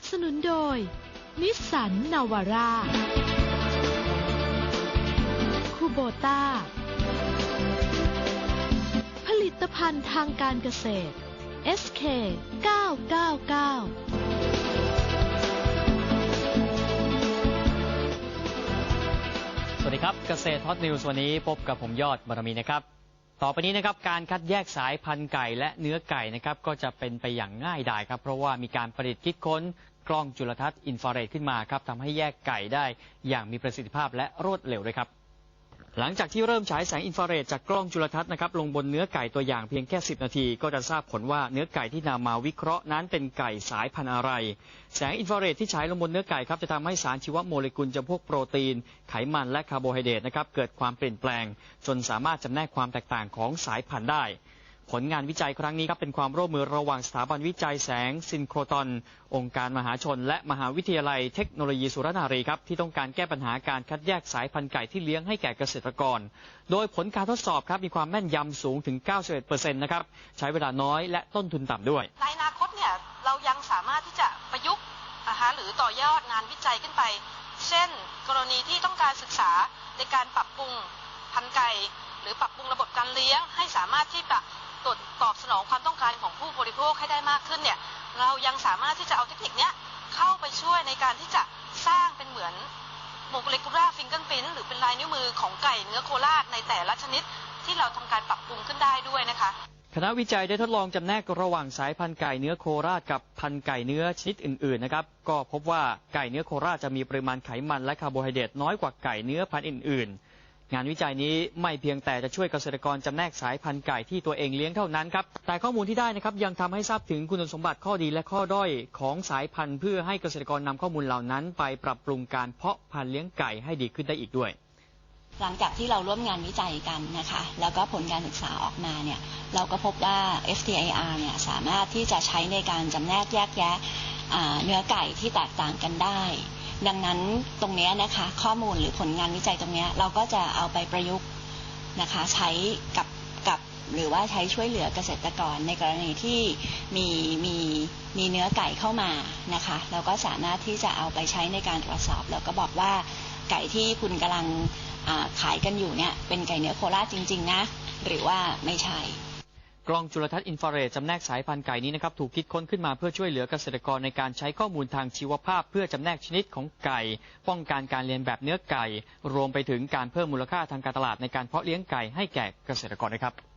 นับสนุนโดย นิสสันนาวาร่าคูโบต้า ผลิตภัณฑ์ทางการเกษตร SK 999สวัสดีครับ เกษตรฮอตนิวส์วันนี้พบกับผมยอดบารมีนะครับ ต่อไปนี้นะครับการคัดแยกสายพันธุ์ไก่และเนื้อไก่นะครับก็จะเป็นไปอย่างง่ายดายครับ เพราะว่ามีการประดิษฐ์คิดค้น กล้องจุลทรรศน์อินฟราเรดขึ้นมาครับทำให้แยกไก่ได้อย่างมีประสิทธิภาพและรวดเร็วเลยครับ หลังจากที่เริ่มฉายแสงอินฟราเรดจากกล้องจุลทรรศน์นะครับลงบนเนื้อไก่ตัวอย่างเพียงแค่ 10 นาที ก็จะทราบผลว่าเนื้อไก่ที่นำมาวิเคราะห์นั้นเป็นไก่สายพันธุ์อะไร แสงอินฟราเรดที่ฉายลงบนเนื้อไก่ครับจะทำให้สารชีวโมเลกุลจำพวกโปรตีน ไขมันและคาร์โบไฮเดรตนะครับเกิดความเปลี่ยนแปลง จนสามารถจำแนกความแตกต่างของสายพันธุ์ได้ ผลงานวิจัยครั้งนี้ครับเป็นความร่วมมือระหว่างสถาบันวิจัยแสงซินโครตอน องค์การมหาชน และมหาวิทยาลัยเทคโนโลยีสุรนารีครับที่ต้องการแก้ปัญหาการคัดแยกสายพันธุ์ไก่ที่เลี้ยงให้แก่เกษตรกร โดยผลการทดสอบครับมีความแม่นยำสูงถึง 91%นะครับใช้เวลาน้อยและต้นทุนต่ำด้วย ในอนาคตเนี่ยเรายังสามารถที่จะประยุกต์นะคะหรือต่อยอดงานวิจัยขึ้นไป เช่น กรณีที่ต้องการศึกษาในการปรับปรุงพันธุ์ไก่หรือปรับปรุงระบบการเลี้ยงให้สามารถที่จะ ตอบตอบสนองความต้องการของผู้บริโภคให้ได้มากขึ้นเนี่ย เรายังสามารถที่จะเอาเทคนิคเนี้ยเข้าไปช่วยในการที่จะสร้างเป็นเหมือนโมเลกุลาฟิงเกิลปิ้นหรือเป็นลายนิ้วมือของไก่เนื้อโคราชในแต่ละชนิดที่เราทำการปรับปรุงขึ้นได้ด้วยนะคะ คณะวิจัยได้ทดลองจำแนกระหว่างสายพันธุ์ไก่เนื้อโคราชกับพันธุ์ไก่เนื้อชนิดอื่นๆนะครับ ก็พบว่าไก่เนื้อโคราชจะมีปริมาณไขมันและคาร์โบไฮเดรตน้อยกว่าไก่เนื้อพันธุ์อื่นๆ งานวิจัยนี้ไม่เพียงแต่จะช่วยเกษตรกรจำแนกสายพันธุ์ไก่ที่ตัวเองเลี้ยงเท่านั้นครับ แต่ข้อมูลที่ได้นะครับยังทำให้ทราบถึงคุณสมบัติข้อดีและข้อด้อยของสายพันธุ์เพื่อให้เกษตรกรนำข้อมูลเหล่านั้น ไปปรับปรุงการเพาะพันธุ์เลี้ยงไก่ให้ดีขึ้นได้อีกด้วย หลังจากที่เราร่วมงานวิจัยกันนะคะ แล้วก็ผลการศึกษาออกมาเนี่ยเราก็พบว่า FTIR เนี่ยสามารถที่จะใช้ในการจำแนกแยกแยะเนื้อไก่ที่แตกต่างกันได้ ดังนั้นตรงนี้นะคะข้อมูลหรือผลงานวิจัยตรงนี้เราก็จะเอาไปประยุกต์นะคะใช้กับกับหรือว่าใช้ช่วยเหลือเกษตรกรในกรณีที่มีมีมีเนื้อไก่เข้ามานะคะเราก็สามารถที่จะเอาไปใช้ในการตรวจสอบ แล้วก็บอกว่าไก่ที่คุณกำลังขายกันอยู่เนี่ยเป็นไก่เนื้อโคราชจริง ๆ นะ หรือว่าไม่ใช่ กล้องจุลทรรศน์อินฟราเรดจำแนกสายพันธุ์ไก่นี้นะครับถูกคิดค้นขึ้นมาเพื่อช่วยเหลือเกษตรกรในการใช้ข้อมูลทางชีวภาพ เพื่อจำแนกชนิดของไก่ ป้องกันการเรียนแบบเนื้อไก่ รวมไปถึงการเพิ่มมูลค่าทางการตลาดในการเพาะเลี้ยงไก่ให้แก่เกษตรกรนะครับ